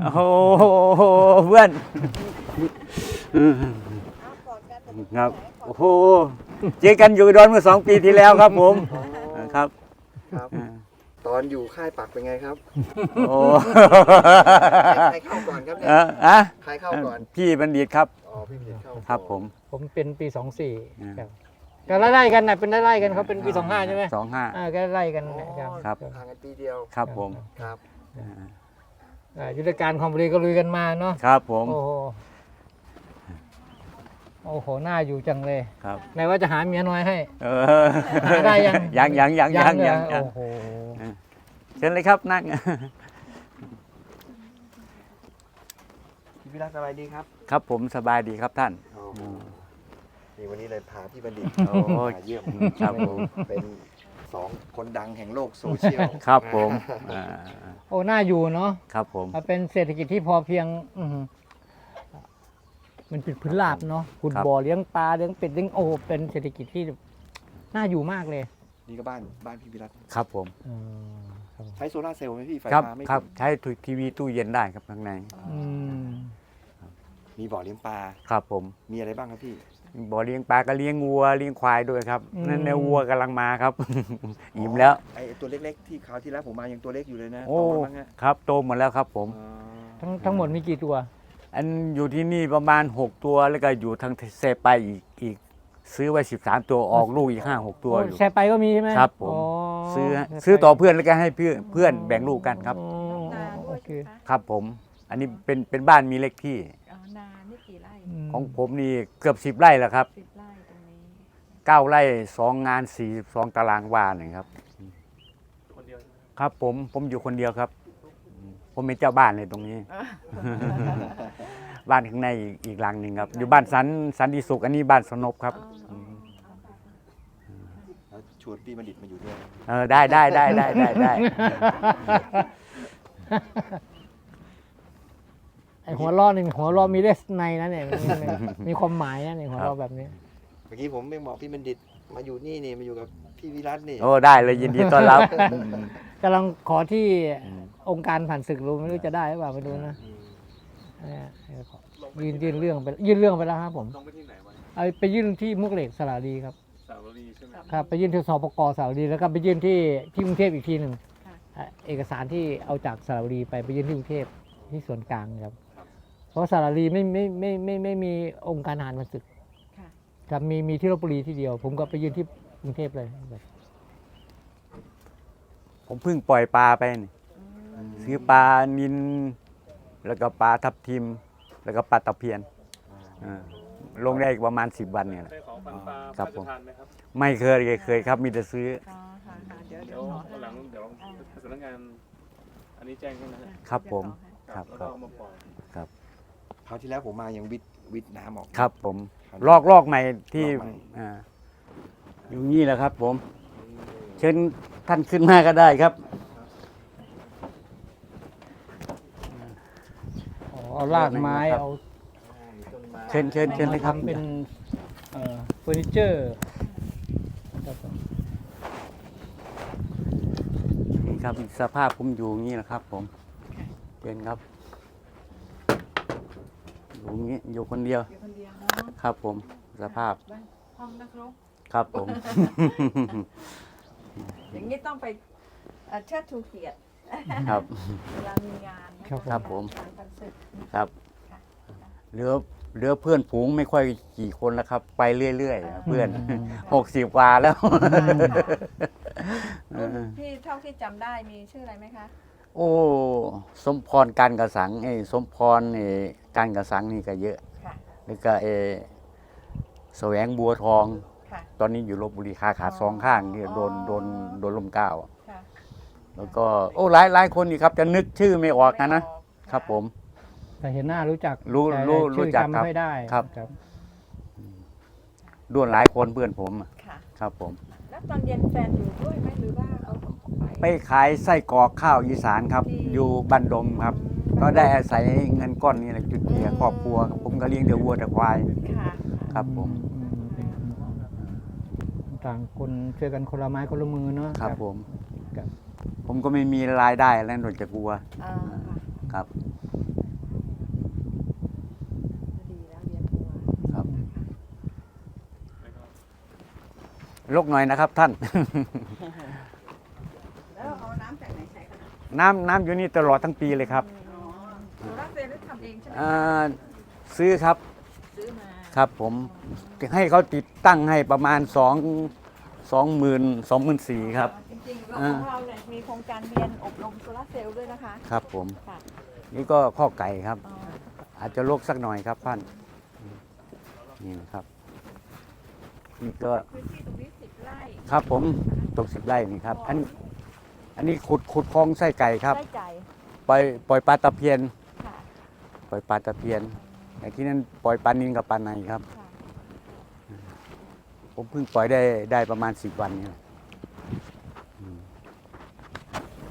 โอ้โหเพื่อนครับโอ้โหเจอกันอยู่อุดอนเมื่อสองปีที่แล้วครับผมครับ ครับ ตอนอยู่ค่ายปักเป็นไงครับโอ้ใครเข้าก่อนครับเนี่เอยออะใครเข้าก่อนพี่บัณฑิตครับอ๋อพี่เพียรเข้าก่อนครับผม ผมเป็นปีสองสี่อืมครับก็ไล่ๆกันนะเป็นไล่ๆกันเขาเป็นปีสองห้าใช่ไหมสองห้าอ่าก็ไล่กันนะครับครับห่างกันปีเดียวครับผมครับ อ่ายุทธการคอมบุรีก็ลุยกันมาเนาะครับผม โอ้โหโอ้โหน่าอยู่จังเลยครับ ไหนว่าจะหาเมียน้อยให้ เออหาได้ยัง ยังยังยังยังเลยังยังโอ้โหเชิญเลยครับนั่ง พี่วิรัตสบายดีครับครับผมสบายดีครับท่าน โอ้โหนี่วันนี้เลยพาพี่บัณฑิตโอ้ยมาเยี่ยมครับผม เป็น สองคนดังแห่งโลกโซเชียลครับผมอ่าโอ้น่าอยู่เนาะครับผมมันเป็นเศรษฐกิจที่พอเพียงอื้อหือมันเป็นพื้นราบเนาะขุดบ่อเลี้ยงปลาเลี้ยงเป็ดเลี้ยงโอ้เป็นเศรษฐกิจที่น่าอยู่มากเลยนี่ก็บ้านบ้านพี่วิรัตครับผมอืมครับใช้โซลาร์เซลล์ไหมพี่ไฟครับฟ้าไม่ครับถึงใช้ทีวีตู้เย็นได้ครับข้างในอืมมีบ่อเลี้ยงปลา ครับผม มีอะไรบ้างครับพี่ บ่อเลี้ยงปลาก็เลี้ยงวัวเลี้ยงควายด้วยครับนั่นในวัวกำลังมาครับ อิ่มแล้ว ไอตัวเล็กๆ ที่คราวที่แล้วผมมายังตัวเล็กอยู่เลยนะโอ้ โตแล้วมั้งฮะครับโตหมดแล้วครับผม อ๋อทั้งทั้งหมดมีกี่ตัว อันอยู่ที่นี่ประมาณ 6 ตัวแล้วก็อยู่ทางเซไปอีกอีก ซื้อไว้ 13 ตัวออกลูกอีก 5 6 ตัวอยู่ แชร์ไปก็มีใช่ไหมครับผมอ๋อซื้อแชร์ไปซื้อต่อเพื่อนแล้วก็ให้เพื่อนเพื่อนแบ่งลูกกันครับอ๋อนาโอด้วยเคใช่ไหมคะครับผม อันนี้เป็นเป็นบ้านมีเลขที่ อ๋อนานี่กี่ไร่ ม ของผมนี่เกือบ10ไร่แล้วครับสิบไร่ตรงนี้9ไร่2งาน42ตารางวาเนี่ยครับครับผมผมอยู่คนเดียวครับ ผมเป็นเจ้าบ้านเลยตรงนี้ บ้านข้างในอีกอีกหลังหนึ่งครับ อยู่บ้านสันสันติสุขอันนี้บ้านสนบครับอ๋อแล้วชวนพี่บัณฑิตมาอยู่ด้วย เออได้ได้ได้ได้ได้ได้ ไอหัวล้อนี่หัวล้อมีเลสในนะเนี่ยมีมีมีความหมายนะเนี่ยหัวล้อแบบนี้ เมื่อกี้ผมไม่บอกพี่บัณฑิตมาอยู่นี่นี่มาอยู่กับพี่วิรัตนี่โอ้ได้เลยยินดีต้อนรับกำลังขอที่อืมองค์การผ่านศึกรู้ไม่รู้จะได้หรือเปล่าไม่รู้นะอืมเนี่ยขอยื่นยื่นเรื่องไปยื่นเรื่องไปแล้วครับผมต้องไปที่ไหนวะเอาไปยื่นที่มุกเหล็กสระบุรีครับสาวรีใช่ไหมครับไปยื่นที่สปกสระบุรีแล้วก็ไปยื่นที่ที่กรุงเทพอีกทีหนึ่งค่ะอะเอกสารที่เอาจากสระบุรีไปไปยื่นที่กรุงเทพที่ส่วนกลางครับเพ ราะสระบุรีไม่ไม่ไม่ไม่ไม่ไม่มีองค์การทหารผ่านศึกค่ะครับมีมีที่ลบบุรีที่เดียว ผมก็ไปยื่นที่กรุงเทพเลยแบบผมเพิ่งปล่อยปลาไปนี่ซื้อปลานิน แล้วก็ปลาทับทิม แล้วก็ปลาตะเพียนอ่าลงได้อีกประมาณ 10 วันเนี่ยแหละ ได้ของฟันปลาครัพบระผมราชทานไหมครับไม่เคยเคยครับ มีแต่ซื้อ อ๋อค่ะค่ะเดี๋ยวเดี๋เดี๋ยยววขอวันหลังเดี๋ยวสำนักงานอันนี้แจ้งให้นะฮะครับผม ครับแล้วคก็รับเอามาปล่อยคราวที่แล้วผมมายังวิดวิดน้ำออกครับผมลอกลอกใหม่ที่ลอกใหม่ อ่าอยู่นี่แหละครับ ผม เชิญท่านขึ้นมาก็ได้ครับ อ๋อเอารากไม้เอาเชิญเชิญเชิญเลยครับ ทำเป็นเอ่อเฟอร์นิเจอร์ครับผมนี่ครับสภาพผมอยู่อย่างนี้แหละครับ ผมเชิญครับ อยู่อย่างนี้อยู่คนเดียว อยู่คนเดียวเนาะครับผมสภาพบ้านห้องนักรบครับผม อย่างนี้ต้องไปเอ่อเชิดชูเกียรติครับ เวลามีงานนะะครับผมการปันศึก ครับค่ะ เหลือเหลือเพื่อนฝูงไม่ค่อยกี่คนแล้วครับ ไปเรื่อยๆเพื่อนหกสิบกว่าแล้ว รุ่นที่เท่าที่จำได้มีชื่ออะไรไหมคะ โอ้ สมพรการกระสังไอ้สมพรไอ้การกระสังนี่ก็เยอะค่ะ แล้วก็เออแสวงบัวทอง ค่ะ ตอนนี้อยู่ลบบุรีขาขาดสองข้างที่โดนโดนโดนลมเกล้าวค่ะแล้วก็โอ้หลายหลายคนนี่ครับจะนึกชื่อไม่ออกนะนะไม่ออกครับผม แต่เห็นหน้ารู้จักรู้แต่รู้ชื่อรู้จักจำครับไม่ได้ครับครับ ด้วนหลายคนเพื่อนผมอะค่ะ ครับผม แล้วตอนเย็นแฟนอยู่ด้วยไหมหรือว่าเขา ไปขายไส้กรอกข้าวอีสานครับ อยู่บันดมครับ ก็ได้อาศัยเงินก้อนนี้แหละจุดเดียครอบครัวผมก็เลี้ยงแต่วัวแต่ควายครับผมต่างคนช่วยกันคนละไม้คนละมือเนาะครับผมผมก็ไม่มีรายได้แล้วนอกจากวัวครับ ดีลรคกหน่อยนะครับท่าน น้ำน้ำอยู่นี่ตลอดทั้งปีเลยครับโซลาร์เซลล์ได้ทำเองใช่ไหมอ่าซื้อครับซื้อมาครับผมให้เขาติดตั้งให้ประมาณสองสองหมื่นสองหมื่นสี่ครับ จริงๆแล้วอ่าของเราเนี่ยมีโครงการเรียนอบรมโซลาร์เซลล์ด้วยนะคะครับผม ค่ะนี่ก็ข้อไก่ครับ อ๋ออาจจะลกสักหน่อยครับท่านนี่นะครับนี่ก็พื้นที่ตรงนี้สิบไร่ครับผมตกสิบไร่นี่ครับอัน อันนี้ขุดขุดคลองไส้ไก่ครับไร่ใจปล่อยปล่อยปลาตะเพียน ค่ะปล่อยปลาตะเพียนแต่ที่นั่นปล่อยปลานินกับปลาในครับ ค่ะผมเพิ่งปล่อยได้ได้ประมาณสิบวันเนี่ย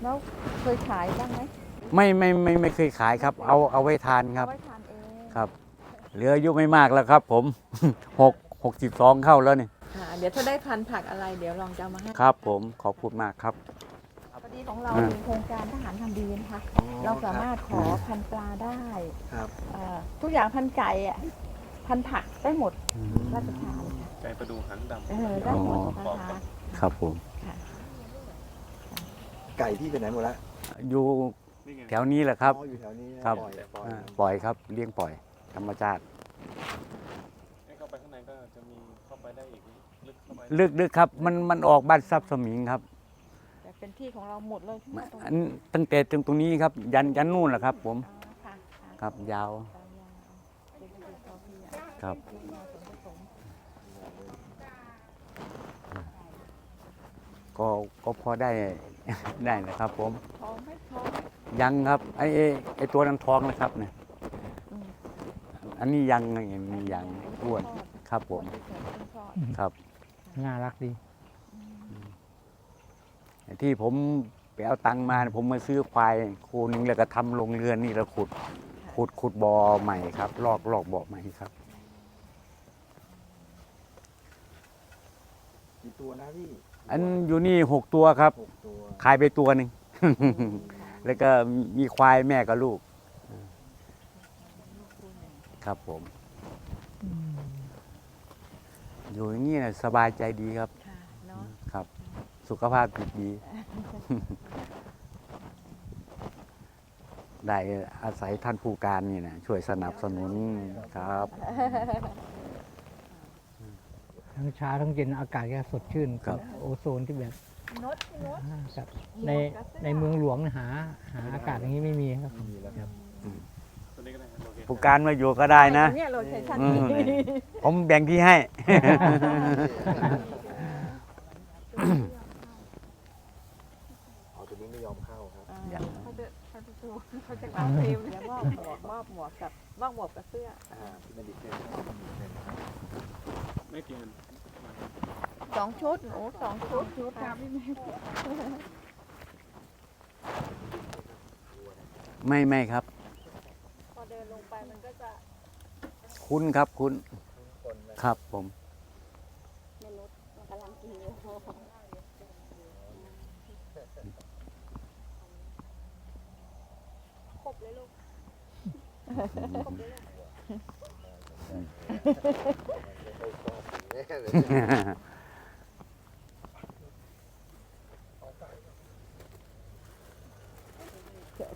แล้วเคยขายบ้างไหมไม่ไม่ไม่ไม่เคยขายครับ เอาเอาไว้ทานครับเอาไว้ทานเองครับ เหลืออายุไม่มากแล้วครับ ผม หกหกสิบสองเข้าแล้วนี่ค่ะเดี๋ยวถ้าได้พันธุ์ผักอะไร เดี๋ยวลองจะเอามาให้ ครับ ผมขอบคุณมากครับ พอดีของเราอ่ามีโครงการทหารทำดีนะคะ อ๋อเราสามารถคขอพันธุ์ปลาได้ครับเอ่อทุกอย่างพันธุ์ไก่อะพันธุ์ผักได้หมดราชทานค่ะไก่ประดูหางดำ เออได้หมดนะคะครับผมไก่ที่ไปไหนหมดแล้วอยู่นี่ไงแถวนี้แหละครับ อ๋ออยู่แถวนี้ครับ ปล่อยปล่อยอ่าปล่อยครับเลี้ยงปล่อย ธรรมชาติให้เข้าไปข้างในก็จะมีเข้าไปได้อีกลึกเข้าไปลึกลึกครับ มันมันออกบ้านซับสมิงครับแต่ เป็นที่ของเราหมดเลยที่มาตรงอันี้นตั้งแต่ตรงตรงนี้ครับ ยันยันนู่นแหละครับ ผมอ๋อค่ะค่ะครับยาวตามยาวเศรษฐกิจพอเพียงครับลูกมาสมผสมก็ก็พอได้ ได้นะครับ ผมทองไม่ทองยังครับไอ้ไอ้ไอ้ตัวนั้นท้องนะครับเนี่ยอืมอันนี้ยังอย่างนี้ยังอ้วนครับผมเกิดขึ้นคลอดครับ น่ารักดี ที่ผมไปเอาตังค์มาผมมาซื้อควายคูนึงแล้วก็ทำโรงเรือนนี่แล้วขุดขุดขุดบ่อใหม่ครับ ลอกลอกบ่อใหม่ครับ กี่ตัวนะพี่อันอยู่นี่หกตัวครับ หกตัวขายไปตัวหนึ่ง แล้วก็มีควายแม่กับลูก ครับผม อยู่อย่างนี้นะสบายใจดีครับ ค่ะเนาะ ครับ สุขภาพจิตดี ได้อาศัยท่านผู้การนี่นะช่วยสนับสนุนครับ ทั้งเช้าทั้งเย็นอากาศก็สดชื่นครับ โอโซนที่แบบนดพี่นด อ่าครับในในเมืองหลวงหาหาอากาศอย่างนี้ไม่มีครับครับตัวนี้ก็ได้ครับโอเคผู้การมาอยู่ก็ได้นะ เนี่ยโลเคชั่นอืมนี้ผมแบ่งที่ให้ เอาตัวนี้ไม่ยอมเข้าครับ อย่าง เขาจะ เขาจะดูเขาจะกางเฟรมแล้วมอบหมวกมอบหมวกกับมอบหมวกกับเสื้ออ่าพี่บัณฑิตเนี่ยไม่เกินสองชุดหนูสองชุดชุดค่ะพี่แม่ไม่ไม่ครับ พอเดินลงไปมันก็จะคุ้นครับคุ้นครับผมไม่ลดมันกำลังกินอยู่ ครบเลยลูก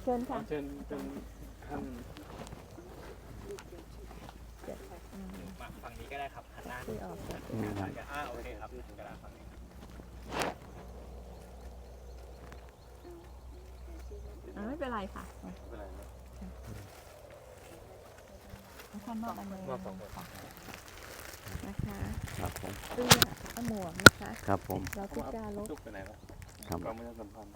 เชิญค่ะ เชิญเป็นท่านฝั่งนี้ก็ได้ครับหันหน้าที่ออกจากนี่ครับอ่าโอเคครับกระดาษฝั่งนี้ อ่าไม่ เป็นไรค่ะไม่เป็นไรนะท่านมอบอันนี้นะคะครับผมเสื้อเอาหมวกนะคะ ครับผม เราพิจารลดจุกไปไหนแล้วครับกองประชาสัมพันธ์